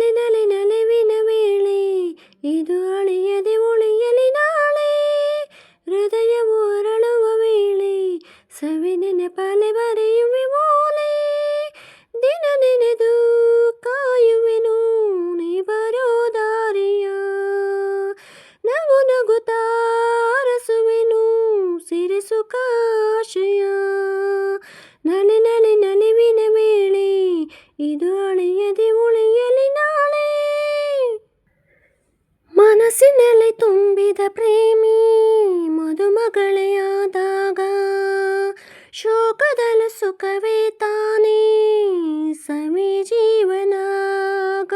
ನಲೆ ನಲೆ, ನಲಿವಿನ ವೇಳೆ, ಇದು ಅಳಿಯದೆ ಉಳಿಯಲಿ ನಾಳೆ. ಹೃದಯವು ಅರಳುವ ವೇಳೆ ಸವಿನೆನೆ ಪಾಲೆ ಬರೆಯುವೆ ಓಲೆ ದಿನ ನೆನೆದು ಕಾಯುವೆನು ನೀ ಬರೋ ದಾರಿಯ. ನಗು ನಗುತ್ತಾ ಸಿರಿಸು ಕಾಶಯ ನಲೆ ನಲೆ, ನಲಿವಿನ ವೇಳೆ, ಇದು ಮನಸ್ಸಿನಲ್ಲಿ ತುಂಬಿದ ಪ್ರೇಮಿ ಮದುಮಗಳೆಯಾದಾಗ ಶೋಕದಲ್ಲ ಸುಖವೇ ತಾನೇ ಸವಿ ಜೀವನಾಗ.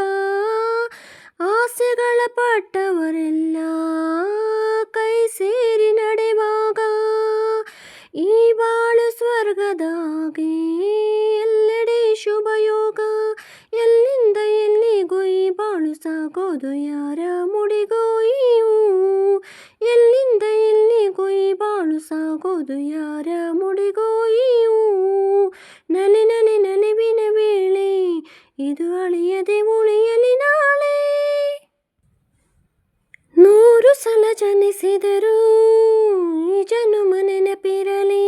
ಆಸೆಗಳ ಪಟ್ಟವರೆಲ್ಲ ಕೈ ಸೇರಿ ನಡೆವಾಗ ಈ ಬಾಳು ಸ್ವರ್ಗದಾಗೆ ಬಾಳು ಸಾಗೋದು ಯಾರ ಮುಡಿಗೋ ಇವು? ಎಲ್ಲಿಂದ ಎಲ್ಲಿಗೂ ಈ ಬಾಳು ಸಾಗೋದು ಯಾರ ಮುಡಿಗೋ ಇವು? ನಲಿ ನಲಿ ನಲಿವಿನ ವೇಳೆ, ಇದು ಅಳಿಯದೆ ಉಳಿಯಲಿ ನಾಳೆ. ನೂರು ಸಲ ಜನಿಸಿದರೂ ಈ ಜನುಮ ನೆನಪಿರಲಿ.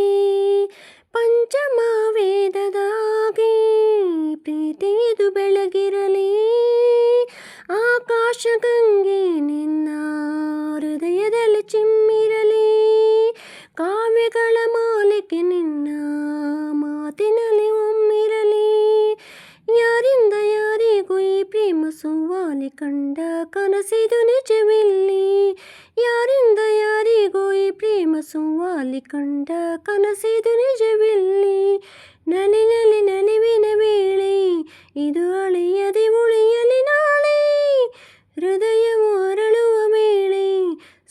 ಪಂಚಮ ವೇದದಾಗಿ ಪ್ರೀತಿ ಇದು ಬೆಳಗಿರಲಿ ಯಾನೆ ಕಂಡ ಕನಸಿದು ನಿಜವಿಲ್ಲಿ ಯಾರಿಂದ ಯಾರಿಗೋ ಈ ಪ್ರೇಮ ಸುವಾಲಿ ಕಂಡ ಕನಸಿದು ನಿಜವಿಲ್ಲಿ ನಲಿ ನಲಿ ನಲಿವಿನ ವೇಳೆ ಇದು ಅಳೆಯದೆ ಉಳಿಯಲಿ ನಾಳೆ ಹೃದಯವು ಅರಳುವ ಮೇಳೆ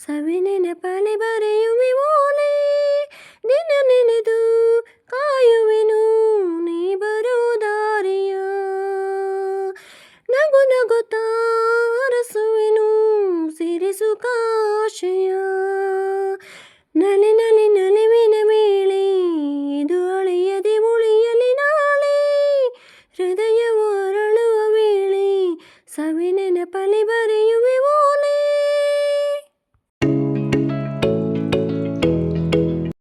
ಸವಿ ನೆನಪಲೆ ಬರೆಯುವೆ ಓಲ Annalena,